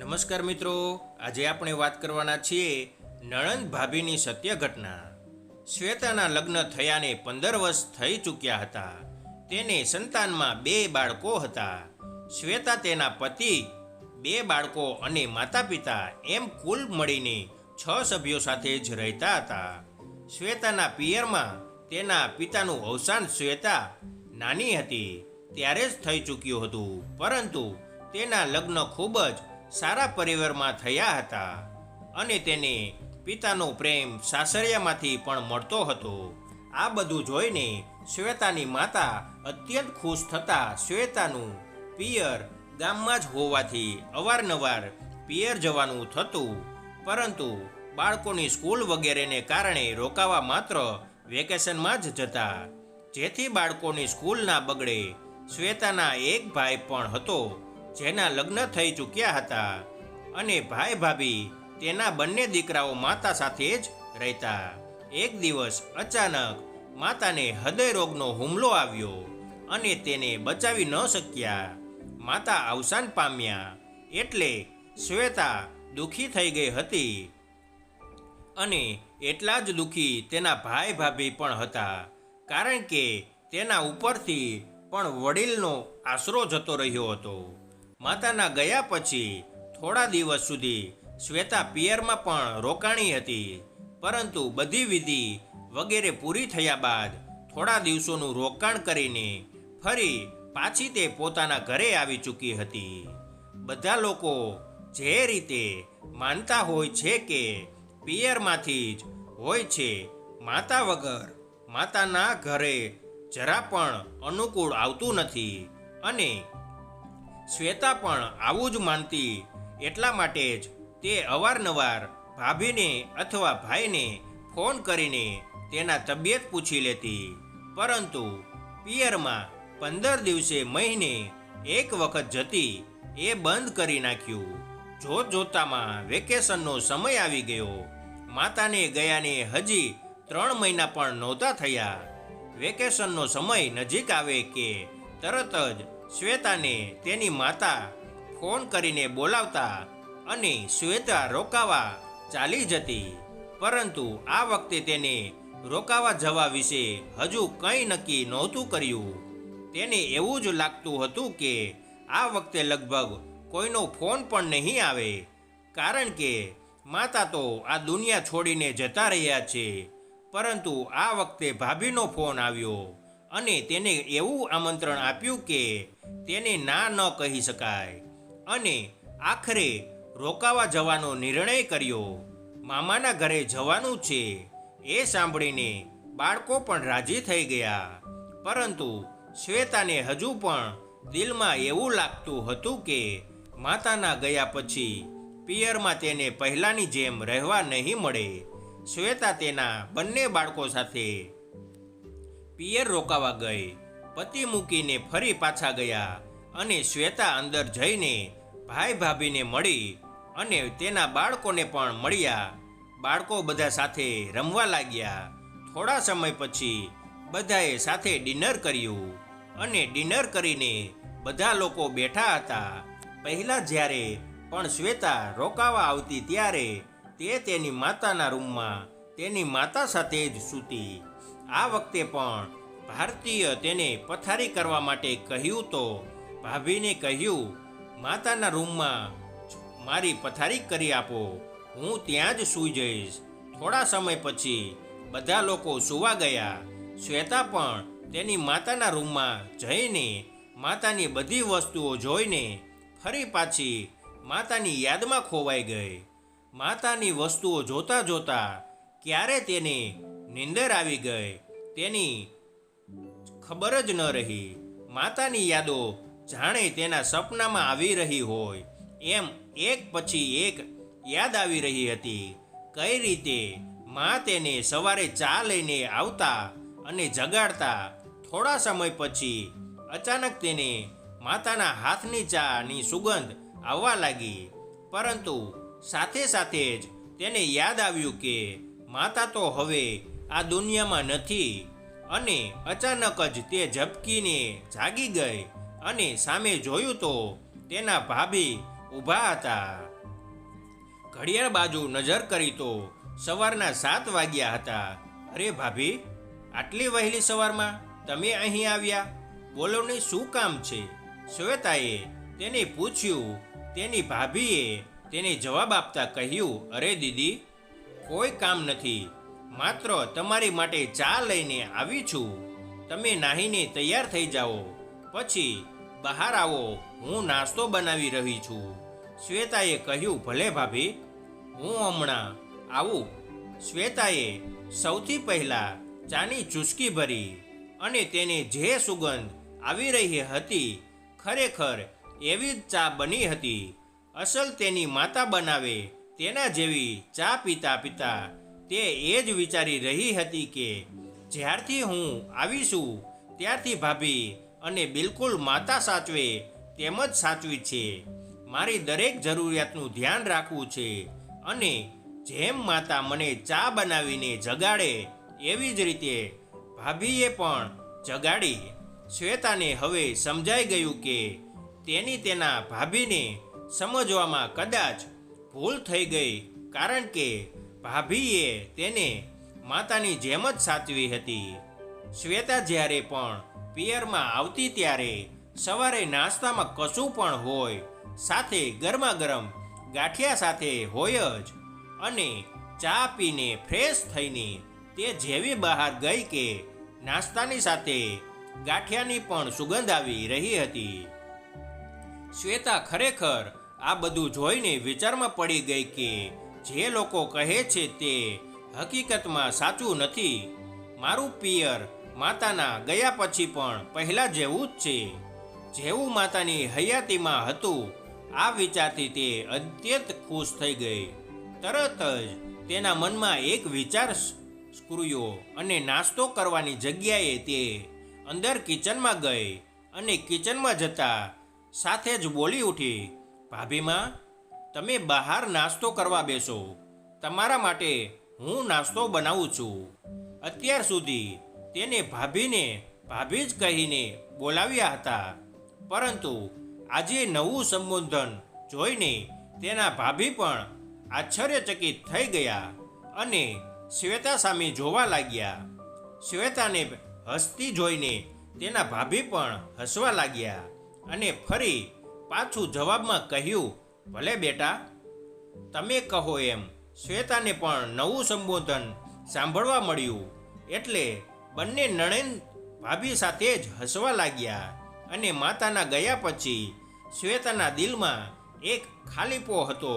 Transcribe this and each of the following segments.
નમસ્કાર મિત્રો, આજે આપણે વાત કરવાના છીએ નણંદ ભાભીની સત્ય ઘટના શ્વેતાના લગ્ન થયાને પંદર વર્ષ થઈ ચૂક્યા હતા. તેને સંતાનમાં બે બાળકો હતા. શ્વેતા તેના પતિ, બે બાળકો અને માતા પિતા એમ કુલ મળીને છ સભ્યો સાથે જ રહેતા હતા. શ્વેતાના પિયરમાં તેના પિતાનું અવસાન શ્વેતા નાની હતી, ત્યારે જ થઈ ચૂક્યું હતું. પરંતુ તેના લગ્ન ખૂબ જ સારા પરિવારમાં થયા હતા અને તેને પિતાનો પ્રેમ સાસરિયામાંથી પણ મળતો હતો. આ બધું જોઈને શ્વેતાની માતા અત્યંત ખુશ થતા શ્વેતાનું પિયર ગામમાં જ હોવાથી અવારનવાર પિયર જવાનું થતું, પરંતુ બાળકોની સ્કૂલ વગેરેને કારણે રોકાવા માત્ર વેકેશનમાં જ જતા. જેથી બાળકોની સ્કૂલ ના બગડે શ્વેતાના એક ભાઈ પણ હતો. જેના લગ્ન થઈ ચૂક્યા હતા અને ભાઈ ભાભી તેના બંને દીકરાઓ માતા સાથે જ રહેતા. એક દિવસ અચાનક માતાને હૃદય રોગનો હુમલો આવ્યો અને તેને બચાવી ન શક્યા. માતા અવસાન પામ્યા એટલે શ્વેતા દુઃખી થઈ ગઈ હતી અને એટલા જ દુઃખી તેના ભાઈ ભાભી પણ હતા. કારણ કે તેના ઉપરથી પણ વડીલનો આશરો જતો રહ્યો હતો. માતાના ગયા પછી થોડા દિવસ સુધી શ્વેતા પિયરમાં પણ રોકાણી હતી. પરંતુ બધી વિધિ વગેરે પૂરી થયા બાદ થોડા દિવસોનું રોકાણ કરીને ફરી પાછી તે પોતાના ઘરે આવી ચૂકી હતી. બધા લોકો જે રીતે માનતા હોય છે કે પિયરમાંથી જ હોય છે, માતા વગર માતાના ઘરે જરા પણ અનુકૂળ આવતું નથી અને શ્વેતા પણ આવું જ માનતી, એટલા માટે જ તે અવારનવાર ભાભીને અથવા ભાઈને ફોન કરીને તેના તબિયત પૂછી લેતી. પરંતુ પિયરમાં પંદર દિવસે મહિને એક વખત જતી એ બંધ કરી નાખ્યું. જોત જોતામાં વેકેશનનો સમય આવી ગયો. માતાને ગયાને હજી ત્રણ મહિના પણ નહોતા થયા. વેકેશનનો સમય નજીક આવે કે તરત જ શ્વેતાને તેની માતા ફોન કરીને બોલાવતા અને શ્વેતા રોકાવા ચાલી જતી. પરંતુ આ વખતે તેને રોકાવા જવા વિશે હજુ કંઈ નક્કી નહોતું કર્યું. તેને એવું જ લાગતું હતું કે આ વખતે લગભગ કોઈનો ફોન પણ નહીં આવે, કારણ કે માતા તો આ દુનિયા છોડીને જતા રહ્યા છે. પરંતુ આ વખતે ભાભીનો ફોન આવ્યો અને તેને એવું આમંત્રણ આપ્યું કે તેને ના ન કહી શકાય. અને આખરે રોકાવા જવાનો નિર્ણય કર્યો. મામાના ઘરે જવાનું છે. એ સાંભળીને બાળકો પણ રાજી થઈ ગયા. પરંતુ શ્વેતાને હજુ પણ દિલમાં એવું લાગતું હતું કે માતાના ગયા પછી પિયરમાં તેને પહેલાંની જેમ રહેવા નહીં મળે. શ્વેતા તેના બંને બાળકો સાથે પિયર રોકાવા ગઈ. પતિ મૂકીને ફરી પાછા ગયા અને શ્વેતા અંદર જઈને ભાઈ ભાભીને મળી અને તેના બાળકોને પણ મળ્યા. બાળકો બધા સાથે રમવા લાગ્યા. થોડા સમય પછી બધાએ સાથે ડિનર કર્યું અને ડિનર કરીને બધા લોકો બેઠા હતા. પહેલાં જ્યારે પણ શ્વેતા રોકાવા આવતી ત્યારે તે તેની માતાના રૂમમાં તેની માતા સાથે જ સૂતી. આ વખતે પણ ભારતીય તેને પથારી કરવા માટે કહ્યું તો ભાભીને કહ્યું, માતાના રૂમમાં મારી પથારી કરી આપો, હું ત્યાં જ સૂઈ જઈશ. થોડા સમય પછી બધા લોકો સૂવા ગયા. શ્વેતા પણ તેની માતાના રૂમમાં જઈને માતાની બધી વસ્તુઓ જોઈને ફરી પાછી માતાની યાદમાં ખોવાઈ ગઈ. માતાની વસ્તુઓ જોતા જોતા ક્યારે તેને નીંદર આવી ગઈ, તેની ખબર જ ન રહી. માતાની યાદો જાણે તેના સપનામાં આવી રહી હોય. એમ એક પછી એક યાદ આવી રહી હતી. કઈ રીતે મા તેને સવારે ચા લઈને આવતા અને જગાડતા થોડા સમય પછી અચાનક તેને માતાના હાથની ચાની સુગંધ આવવા લાગી. પરંતુ સાથે સાથે જ તેને યાદ આવ્યું કે માતા તો હવે આ દુનિયામાં નથી. અને અચાનક જ તે ઝબકીને જાગી ગઈ અને સામે જોયું તો તેના ભાભી ઊભા હતા. ઘડિયાળ બાજુ નજર કરી તો સવારના સાત વાગ્યા હતા. અરે ભાભી, આટલી વહેલી સવારમાં તમે અહીં આવ્યા? બોલો ને શું કામ છે? શ્વેતાએ તેને પૂછ્યું. તેની ભાભીએ તેને જવાબ આપતા કહ્યું, અરે દીદી, કોઈ કામ નથી. માત્ર તમારી માટે ચા લઈને આવી છું. તમે નાહીને તૈયાર થઈ જાઓ. પછી બહાર આવો, હું નાસ્તો બનાવી રહી છું. શ્વેતાએ કહ્યું, ભલે ભાભી, હું હમણાં આવું. શ્વેતાએ સૌથી પહેલાં ચાની ચૂસકી ભરી અને તેને જે સુગંધ આવી રહી હતી, ખરેખર એવી જ ચા બની હતી. અસલ તેની માતા બનાવે તેના જેવી ચા પીતા પીતા તે એ જ વિચારી રહી હતી કે જ્યારથી હું આવીશું, ત્યારથી ભાભી અને બિલકુલ માતા સાચવે તેમ જ સાચવી છે. મારી દરેક જરૂરિયાતનું ધ્યાન રાખવું છે અને જેમ માતા મને ચા બનાવીને જગાડે, એવી જ રીતે ભાભીએ પણ જગાડી. શ્વેતાને હવે સમજાઈ ગયું કે તેની તેના ભાભીને સમજવામાં કદાચ ભૂલ થઈ ગઈ, કારણ કે ભાભીએ તેને માતાની જેમ જ સાચવી હતી. શ્વેતા જ્યારે પણ પિયરમાં આવતી ત્યારે સવારે નાસ્તામાં કશું પણ હોય, સાથે ગરમા ગરમ ગાંઠિયા સાથે હોય જ અને ચા પીને ફ્રેશ થઈને તે જેવી બહાર ગઈ કે નાસ્તાની સાથે ગાંઠિયાની પણ સુગંધ આવી રહી હતી. શ્વેતા ખરેખર આ બધું જોઈને વિચારમાં પડી ગઈ કે જે લોકો કહે છે તે હકીકતમાં સાચું નથી. મારું પિયર માતાના ગયા પછી પણ પહેલા જેવું જ છે. જેવું માતાની હયાતીમાં હતું, આ વિચારથી તે અત્યંત ખુશ થઈ ગઈ. તરત જ તેના મનમાં એક વિચાર સ્કૃયો અને નાસ્તો કરવાની જગ્યાએ તે અંદર કિચનમાં ગઈ અને કિચનમાં જતા સાથે જ બોલી ઉઠી ભાભીમાં તમે બહાર નાસ્તો કરવા બેસો. તમારા માટે હું નાસ્તો બનાવું છું. અત્યાર સુધી તેને ભાભીને ભાભી જ કહીને બોલાવ્યા હતા. પરંતુ આજે નવું સંબોધન જોઈને તેના ભાભી પણ આશ્ચર્યચકિત થઈ ગયા અને શ્વેતા સામે જોવા લાગ્યા. શ્વેતાને હસતી જોઈને તેના ભાભી પણ હસવા લાગ્યા અને ફરી પાછું જવાબમાં કહ્યું ભલે બેટા, તમે કહો એમ, શ્વેતાને પણ નવું સંબોધન સાંભળવા મળ્યું. એટલે બંને નણેન ભાભી સાથે જ હસવા લાગ્યા અને માતાના ગયા પછી શ્વેતાના દિલમાં એક ખાલીપો હતો,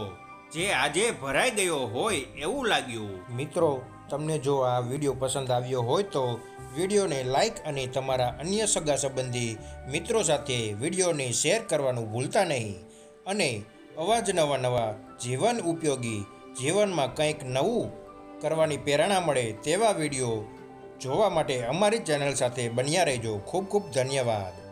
જે આજે ભરાઈ ગયો હોય એવું લાગ્યું. મિત્રો, તમને જો આ વીડિયો પસંદ આવ્યો હોય તો વિડીયોને લાઈક અને તમારા અન્ય સગા સંબંધી મિત્રો સાથે વિડીયોને શેર કરવાનું ભૂલતા નહીં. અને અવાજ નવા નવા, જીવન ઉપયોગી, જીવનમાં કંઈક નવું કરવાની પ્રેરણા મળે તેવા વીડિયો જોવા માટે અમારી ચેનલ સાથે બન્યા રહેજો. ખૂબ ખૂબ ધન્યવાદ.